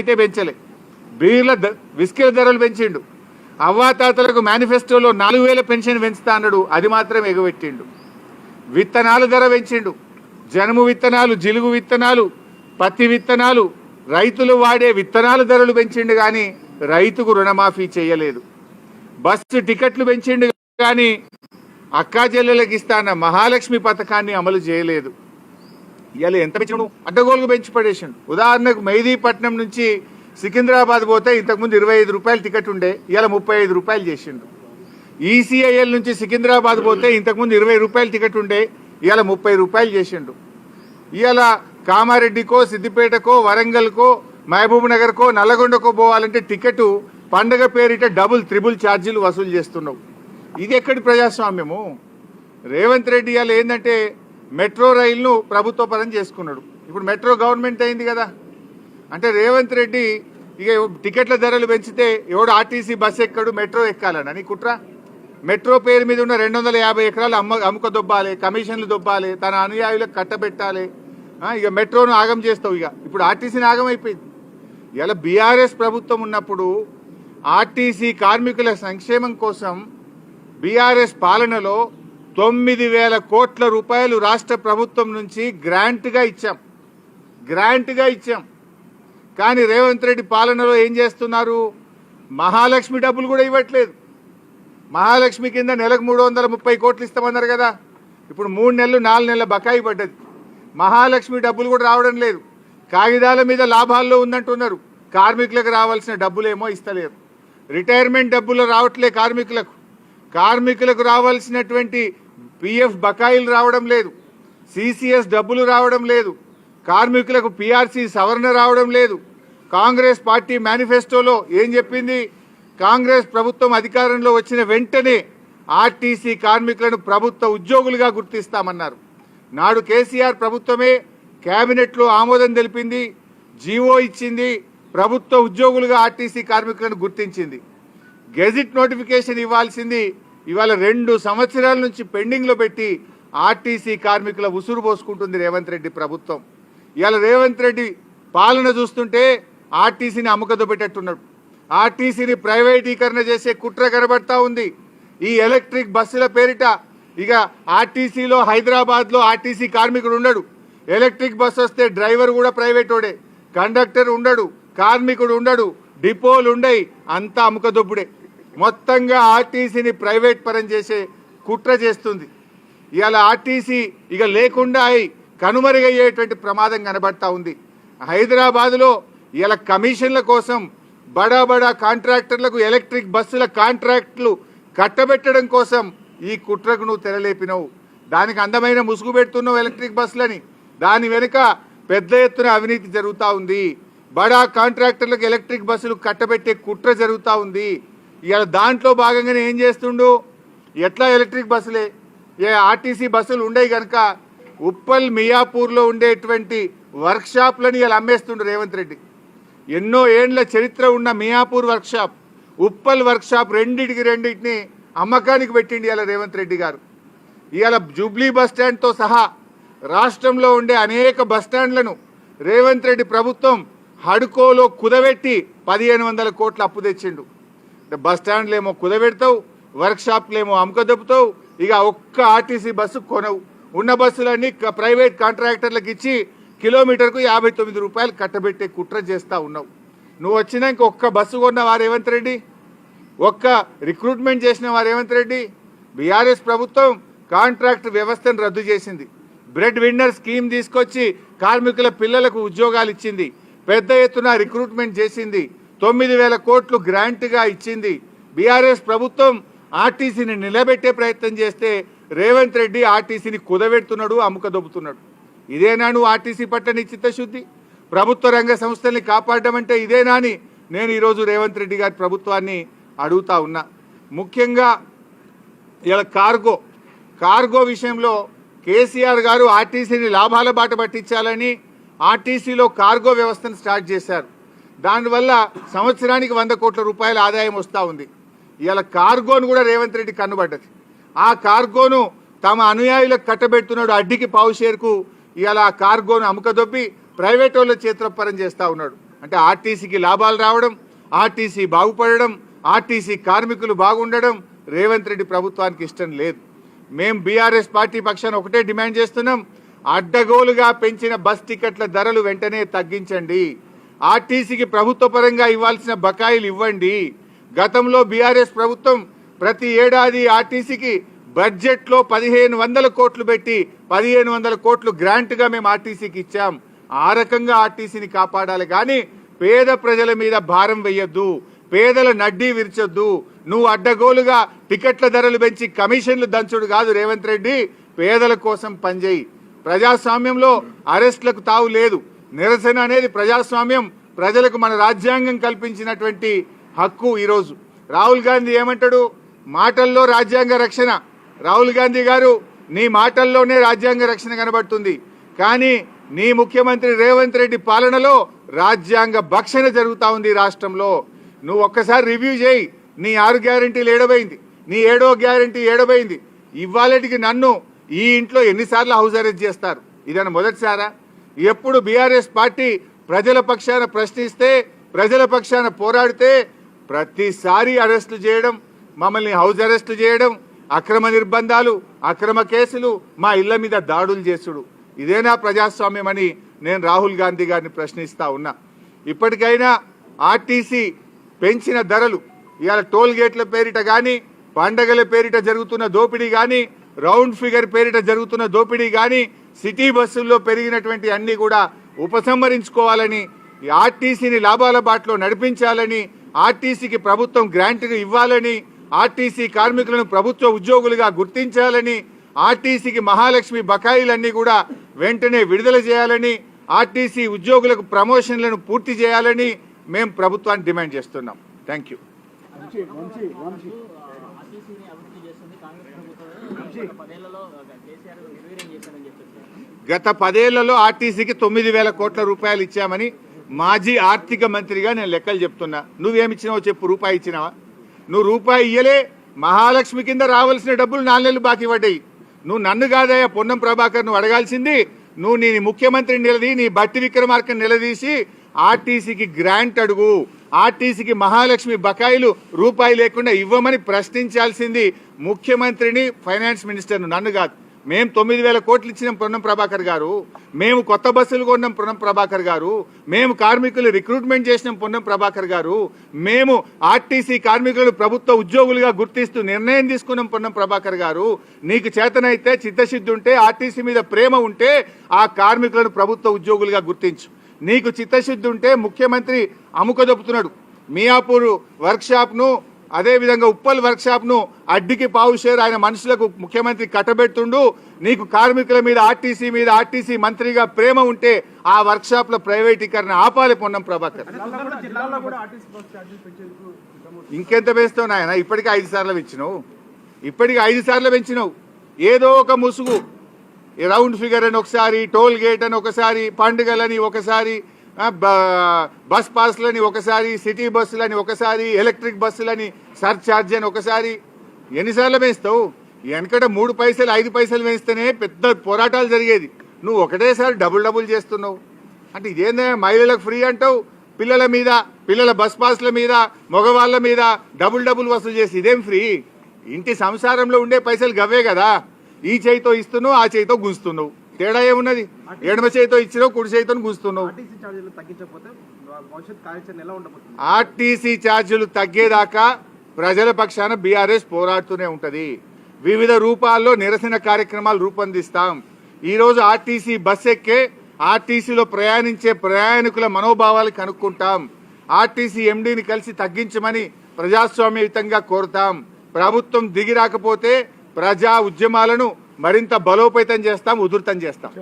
అయితే పెంచలే. బీర్ల విస్కీల ధరలు పెంచిండు. అవ్వాతాతలకు మేనిఫెస్టోలో నాలుగు వేల పెన్షన్ పెంచుతా అన్నాడు అది మాత్రం ఎగబెట్టిండు. విత్తనాలు ధర పెంచిండు. జనుము విత్తనాలు జిలుగు విత్తనాలు పత్తి విత్తనాలు రైతులు వాడే విత్తనాలు ధరలు పెంచిండు కానీ రైతుకు రుణమాఫీ చేయలేదు. బస్సు టికెట్లు పెంచిండు కానీ అక్కా చెల్లెలకు ఇస్తాన్న మహాలక్ష్మి పథకాన్ని అమలు చేయలేదు. ఇవాళ ఎంత పెంచడు అడ్డగోలుగు పెంచి పడేసిండు. ఉదాహరణకు మెహదీపట్నం నుంచి సికింద్రాబాద్ పోతే ఇంతకుముందు ఇరవై ఐదు రూపాయలు టికెట్ ఉండే ఇవాళ ముప్పై ఐదు రూపాయలు చేసిండు. ఈసీఐఎల్ నుంచి సికింద్రాబాద్ పోతే ఇంతకుముందు ఇరవై రూపాయలు టికెట్ ఉండే ఇవాళ ముప్పై రూపాయలు చేసిండు. ఇవాళ కామారెడ్డికో సిద్దిపేటకో వరంగల్కో మహబూబ్ నగర్కో నల్లగొండకో పోవాలంటే టికెట్ పండగ పేరిట డబుల్ త్రిబుల్ ఛార్జీలు వసూలు చేస్తున్నావు. ఇది ఎక్కడి ప్రజాస్వామ్యము? రేవంత్ రెడ్డి ఇవాళ ఏంటంటే మెట్రో రైలును ప్రభుత్వ పరం చేసుకున్నాడు. ఇప్పుడు మెట్రో గవర్నమెంట్ అయింది కదా. అంటే రేవంత్ రెడ్డి ఇక టికెట్ల ధరలు పెంచితే ఎవడు ఆర్టీసీ బస్సు ఎక్కడు మెట్రో ఎక్కాలని? నీ కుట్ర? మెట్రో పేరు మీద ఉన్న రెండు వందల యాభై ఎకరాలు అమ్మ అమ్ముక దొబ్బాలి కమిషన్లు దొబ్బాలి తన అనుయాయులకు కట్టబెట్టాలి. ఇక మెట్రోను ఆగం చేస్తావు ఇక. ఇప్పుడు ఆర్టీసీని ఆగం అయిపోయింది. ఇలా బీఆర్ఎస్ ప్రభుత్వం ఉన్నప్పుడు ఆర్టీసీ కార్మికుల సంక్షేమం కోసం బీఆర్ఎస్ పాలనలో తొమ్మిది వేల కోట్ల రూపాయలు రాష్ట్ర ప్రభుత్వం నుంచి గ్రాంట్గా ఇచ్చాం. గ్రాంట్గా ఇచ్చాం. కానీ రేవంత్ రెడ్డి పాలనలో ఏం చేస్తున్నారు? మహాలక్ష్మి డబ్బులు కూడా ఇవ్వట్లేదు. మహాలక్ష్మి కింద నెలకు మూడు వందల ముప్పై కోట్లు ఇస్తామన్నారు కదా. ఇప్పుడు మూడు నెలలు నాలుగు నెలల బకాయి పడ్డది. మహాలక్ష్మి డబ్బులు కూడా రావడం లేదు. కాగితాల మీద లాభాల్లో ఉందంటున్నారు. కార్మికులకు రావాల్సిన డబ్బులేమో ఇస్తలేరు. రిటైర్మెంట్ డబ్బులు రావట్లే కార్మికులకు. కార్మికులకు రావాల్సినటువంటి పిఎఫ్ బకాయిలు రావడం లేదు. సిసిఎస్ డబ్బులు రావడం లేదు. కార్మికులకు పిఆర్సీ సవరణ రావడం లేదు. కాంగ్రెస్ పార్టీ మేనిఫెస్టోలో ఏం చెప్పింది? కాంగ్రెస్ ప్రభుత్వం అధికారంలో వచ్చిన వెంటనే ఆర్టీసీ కార్మికులను ప్రభుత్వ ఉద్యోగులుగా గుర్తిస్తామన్నారు. నాడు కేసీఆర్ ప్రభుత్వమే కేబినెట్లో ఆమోదం తెలిపింది. జీవో ఇచ్చింది. ప్రభుత్వ ఉద్యోగులుగా ఆర్టీసీ కార్మికులను గుర్తించింది. గెజిట్ నోటిఫికేషన్ ఇవ్వాల్సింది ఇవాళ రెండు సంవత్సరాల నుంచి పెండింగ్లో పెట్టి ఆర్టీసీ కార్మికుల ఉసురు పోసుకుంటుంది రేవంత్ రెడ్డి ప్రభుత్వం. ఇవాళ రేవంత్ రెడ్డి పాలన చూస్తుంటే ఆర్టీసీని అమ్మకదో పెట్టేట్టున్నాడు ఆర్టీసీని ప్రైవేటీకరణ చేసే కుట్ర కనబడతా ఉంది. ఈ ఎలక్ట్రిక్ బస్సుల పేరిట ఇక ఆర్టీసీలో హైదరాబాద్లో ఆర్టీసీ కార్మికుడు ఉండడు. ఎలక్ట్రిక్ బస్సు వస్తే డ్రైవర్ కూడా ప్రైవేటోడే కండక్టర్ ఉండడు కార్మికుడు ఉండడు డిపోలు ఉండయి అంతా అముకదొబ్బుడే మొత్తంగా ఆర్టీసీని ప్రైవేట్ పరం చేసే కుట్ర చేస్తుంది. ఇవాళ ఆర్టీసీ ఇక లేకుండా అయి కనుమరుగయ్యేటువంటి ప్రమాదం కనబడతా ఉంది. హైదరాబాదులో ఇలా కమిషన్ల కోసం బడా బడా కాంట్రాక్టర్లకు ఎలక్ట్రిక్ బస్సుల కాంట్రాక్ట్లు కట్టబెట్టడం కోసం ఈ కుట్రకు నువ్వు తెరలేపినవు. దానికి అందమైన ముసుగు పెడుతున్నావు ఎలక్ట్రిక్ బస్సులని. దాని వెనుక పెద్ద ఎత్తున అవినీతి జరుగుతూ ఉంది. బడా కాంట్రాక్టర్లకు ఎలక్ట్రిక్ బస్సులు కట్టబెట్టే కుట్ర జరుగుతూ ఉంది. ఇవాళ దాంట్లో భాగంగానే ఏం చేస్తుండు? ఎట్లా ఎలక్ట్రిక్ బస్సులే? ఏ ఆర్టీసీ బస్సులు ఉండేవి కనుక ఉప్పల్ మియాపూర్లో ఉండేటువంటి వర్క్షాప్లను ఇలా అమ్మేస్తుండు రేవంత్ రెడ్డి. ఎన్నో ఏండ్ల చరిత్ర ఉన్న మియాపూర్ వర్క్షాప్ ఉప్పల్ వర్క్షాప్ రెండింటికి రెండింటిని అమ్మకానికి పెట్టిండి ఇలా రేవంత్ రెడ్డి గారు. ఇవాళ జూబ్లీ బస్ స్టాండ్తో సహా రాష్ట్రంలో ఉండే అనేక బస్ స్టాండ్లను రేవంత్ రెడ్డి ప్రభుత్వం హడుకోలో కుదబెట్టి పదిహేను వందల కోట్లు అప్పు తెచ్చిండు. బస్ స్టాండ్లేమో కుదబెడతావు వర్క్షాప్లేమో దెబ్బతావు ఇక ఒక్క ఆర్టీసీ బస్సు కొనవు. ఉన్న బస్సులన్నీ క- ప్రైవేట్ కాంట్రాక్టర్లకు ఇచ్చి కిలోమీటర్కు యాభై తొమ్మిది రూపాయలు కట్టబెట్టే కుట్ర చేస్తా ఉన్నావు. నువ్వు వచ్చినాక ఒక్క బస్సు కొన్నావా రేవంత్ రెడ్డి? ఒక్క రిక్రూట్మెంట్ చేసిన వారు రేవంత్ రెడ్డి? బీఆర్ఎస్ ప్రభుత్వం కాంట్రాక్ట్ వ్యవస్థను రద్దు చేసింది. బ్రెడ్ విన్నర్ స్కీమ్ తీసుకొచ్చి కార్మికుల పిల్లలకు ఉద్యోగాలు ఇచ్చింది. పెద్ద ఎత్తున రిక్రూట్మెంట్ చేసింది. తొమ్మిది వేల కోట్లు గ్రాంట్గా ఇచ్చింది. బీఆర్ఎస్ ప్రభుత్వం ఆర్టీసీని నిలబెట్టే ప్రయత్నం చేస్తే రేవంత్ రెడ్డి ఆర్టీసీని కుదవెడుతున్నాడు అమ్ముకదొబ్బుతున్నాడు. ఇదేనా నువ్వు ఆర్టీసీ పట్ల నీ చిత్తశుద్ధి. ప్రభుత్వ రంగ సంస్థల్ని కాపాడడం అంటే ఇదేనా అని నేను ఈరోజు రేవంత్ రెడ్డి గారి ప్రభుత్వాన్ని అడుగుతా ఉన్నా. ముఖ్యంగా ఇలా కార్గో కార్గో విషయంలో కేసీఆర్ గారు ఆర్టీసీని లాభాల బాట పట్టించాలని ఆర్టీసీలో కార్గో వ్యవస్థను స్టార్ట్ చేశారు. దానివల్ల సంవత్సరానికి వంద కోట్ల రూపాయల ఆదాయం వస్తూ ఉంది. ఇవాళ కార్గోను కూడా రేవంత్ రెడ్డి కన్నుబడ్డది. ఆ కార్గోను తమ అనుయాయులకు కట్టబెడుతున్నాడు అడ్డికి పావు షేర్కు ఇవాళ ఆ కార్గోను అముకదొబ్బి ప్రైవేట్ వాళ్ళ చేతులపరం చేస్తూ ఉన్నాడు. అంటే ఆర్టీసీకి లాభాలు రావడం ఆర్టీసీ బాగుపడడం ఆర్టీసీ కార్మికులు బాగుండడం రేవంత్ రెడ్డి ప్రభుత్వానికి ఇష్టం లేదు. మేం బీఆర్ఎస్ పార్టీ పక్షాన ఒకటే డిమాండ్ చేస్తున్నాం అడ్డగోలుగా పెంచిన బస్ టికెట్ల ధరలు వెంటనే తగ్గించండి. ఆర్టీసీకి ప్రభుత్వ పరంగా ఇవ్వాల్సిన బకాయిలు ఇవ్వండి. గతంలో బీఆర్ఎస్ ప్రభుత్వం ప్రతి ఏడాది ఆర్టీసీకి బడ్జెట్లో పదిహేను వందల కోట్లు పెట్టి పదిహేను వందల కోట్లు గ్రాంట్గా మేము ఆర్టీసీకి ఇచ్చాం. ఆ రకంగా ఆర్టీసీని కాపాడాలి. కానీ పేద ప్రజల మీద భారం వేయొద్దు. పేదల నడ్డీ విరిచొద్దు. నువ్వు అడ్డగోలుగా టికెట్ల ధరలు పెంచి కమిషన్లు దంచుడు కాదు రేవంత్ రెడ్డి. పేదల కోసం పనిచేయి ప్రజాస్వామ్యంలో అరెస్ట్లకు తావు లేదు. నిరసన అనేది ప్రజాస్వామ్యం ప్రజలకు మన రాజ్యాంగం కల్పించినటువంటి హక్కు ఈరోజు. రాహుల్ గాంధీ ఏమంటాడు? మాటల్లో రాజ్యాంగ రక్షణ. రాహుల్ గాంధీ గారు నీ మాటల్లోనే రాజ్యాంగ రక్షణ కనబడుతుంది. కానీ నీ ముఖ్యమంత్రి రేవంత్ రెడ్డి పాలనలో రాజ్యాంగ భక్షణ జరుగుతూ ఉంది రాష్ట్రంలో. నువ్వు ఒక్కసారి రివ్యూ చేయి. నీ ఆరు గ్యారంటీలు ఏడబైంది నీ ఏడో గ్యారంటీ ఏడబైంది ఇవాళటికి నన్ను ఈ ఇంట్లో ఎన్నిసార్లు హౌస్ అరెస్ట్ చేస్తారు? ఇదని మొదటిసారా? ఎప్పుడు బీఆర్ఎస్ పార్టీ ప్రజల పక్షాన ప్రశ్నిస్తే ప్రజల పక్షాన పోరాడితే ప్రతిసారి అరెస్టులు చేయడం మమ్మల్ని హౌస్ అరెస్టులు చేయడం అక్రమ నిర్బంధాలు అక్రమ కేసులు మా ఇళ్ళ మీద దాడులు చేసుడు. ఇదేనా ప్రజాస్వామ్యం అని నేను రాహుల్ గాంధీ గారిని ప్రశ్నిస్తా ఉన్నా. ఇప్పటికైనా ఆర్టీసీ పెంచిన ధరలు ఇవాళ టోల్ గేట్ల పేరిట కానీ పండగల పేరిట జరుగుతున్న దోపిడీ కానీ రౌండ్ ఫిగర్ పేరిట జరుగుతున్న దోపిడీ కానీ సిటీ బస్సుల్లో పెరిగినటువంటి అన్ని కూడా ఉపసంహరించుకోవాలని ఈ ఆర్టీసీని లాభాల బాటలో నడిపించాలని ఆర్టీసీకి ప్రభుత్వం గ్రాంట్గా ఇవ్వాలని ఆర్టీసీ కార్మికులను ప్రభుత్వ ఉద్యోగులుగా గుర్తించాలని ఆర్టీసీకి మహాలక్ష్మి బకాయిలన్నీ కూడా వెంటనే విడుదల చేయాలని ఆర్టీసీ ఉద్యోగులకు ప్రమోషన్లను పూర్తి చేయాలని మేము ప్రభుత్వాన్ని డిమాండ్ చేస్తున్నాం. Thank you. పదేళ్ళలో గత పదేళ్ళలో ఆర్టీసీకి తొమ్మిది వేల కోట్ల రూపాయలు ఇచ్చామని మాజీ ఆర్థిక మంత్రిగా నేను లెక్కలు చెప్తున్నా. నువ్వేమిచ్చినావో చెప్పు రూపాయి ఇచ్చినావా? నువ్వు రూపాయి ఇయ్యలే మహాలక్ష్మి కింద రావాల్సిన డబ్బులు నాలుగేళ్ళు బాకీ పడ్డాయి. నువ్వు నన్ను కాదయ్యా పొన్నం ప్రభాకర్ నువ్వు అడగాల్సింది నువ్వు నీ ముఖ్యమంత్రిని నిలదీ నీ బట్టి విక్రమార్కని నిలదీసి ఆర్టీసీకి గ్రాంట్ అడుగు ఆర్టీసీకి మహాలక్ష్మి బకాయిలు రూపాయి లేకుండా ఇవ్వమని ప్రశ్నించాల్సింది ముఖ్యమంత్రిని ఫైనాన్స్ మినిస్టర్ను నన్ను కాదు. మేము తొమ్మిది వేల కోట్లు ఇచ్చినాం పొన్నం ప్రభాకర్ గారు. మేము కొత్త బస్సులు కొన్నాం పొన్నం ప్రభాకర్ గారు. మేము కార్మికులు రిక్రూట్మెంట్ చేసినాం పొన్నం ప్రభాకర్ గారు. మేము ఆర్టీసీ కార్మికులను ప్రభుత్వ ఉద్యోగులుగా గుర్తిస్తూ నిర్ణయం తీసుకున్నాం పొన్నం ప్రభాకర్ గారు. నీకు చేతనైతే చిత్తశుద్ధి ఉంటే ఆర్టీసీ మీద ప్రేమ ఉంటే ఆ కార్మికులను ప్రభుత్వ ఉద్యోగులుగా గుర్తించు. నీకు చిత్తశుద్ధి ఉంటే ముఖ్యమంత్రి అముకదొప్పుతున్నాడు మియాపూర్ వర్క్షాప్ను అదేవిధంగా ఉప్పల్ వర్క్షాప్ను అడ్డికి పావు షేర్ ఆయన మనుషులకు ముఖ్యమంత్రి కట్టబెడుతుండు. నీకు కార్మికుల మీద ఆర్టీసీ మీద ఆర్టీసీ మంత్రిగా ప్రేమ ఉంటే ఆ వర్క్షాప్ల ప్రైవేటీకరణ ఆపాలి పొన్నం ప్రభాకర్. ఇంకెంత పెంచుతావు నాయన? ఇప్పటికి ఐదు సార్లు పెంచినావు. ఇప్పటికి ఐదు సార్లు పెంచినావు. ఏదో ఒక ముసుగు. రౌండ్ ఫిగర్ అని ఒకసారి టోల్ గేట్ అని ఒకసారి పండుగలని ఒకసారి బస్ పాస్లని ఒకసారి సిటీ బస్సులని ఒకసారి ఎలక్ట్రిక్ బస్సులని సర్ఛార్జ్ అని ఒకసారి. ఎన్నిసార్లు వేస్తావు? వెనకట మూడు పైసలు ఐదు పైసలు వేస్తేనే పెద్ద పోరాటాలు జరిగేది. నువ్వు ఒకటేసారి డబుల్ డబుల్ చేస్తున్నావు. అంటే ఇదేందే మహిళలకు ఫ్రీ అంటావు? పిల్లల మీద పిల్లల బస్ పాస్ల మీద మగవాళ్ళ మీద డబుల్ డబుల్ వసూలు చేసి ఇదేం ఫ్రీ? ఇంటి సంసారంలో ఉండే పైసలు గవే కదా. ఈ చేయితో ఇస్తున్నావు ఆ చేయితో గుంజుతున్నావు. తేడా ఏమున్నది? ఎడమ చేయితో ఇచ్చినావు కుడి ఎలా ఉండబోతుంది? ఆర్టీసీ ఛార్జీలు తగ్గేదాకా ప్రజల పక్షాన బీఆర్ఎస్ పోరాడుతూనే ఉంటది. వివిధ రూపాల్లో నిరసన కార్యక్రమాలు రూపొందిస్తాం. ఈరోజు ఆర్టీసీ బస్ ఎక్కే ఆర్టీసీలో ప్రయాణించే ప్రయాణికుల మనోభావాలు కనుక్కుంటాం. ఆర్టీసీ ఎండీని కలిసి తగ్గించమని ప్రజాస్వామ్యయుతంగా కోరుతాం. ప్రభుత్వం దిగి రాకపోతే ప్రజా ఉద్యమాలను మరింత బలోపేతం చేస్తాం ఉధృతం చేస్తాం.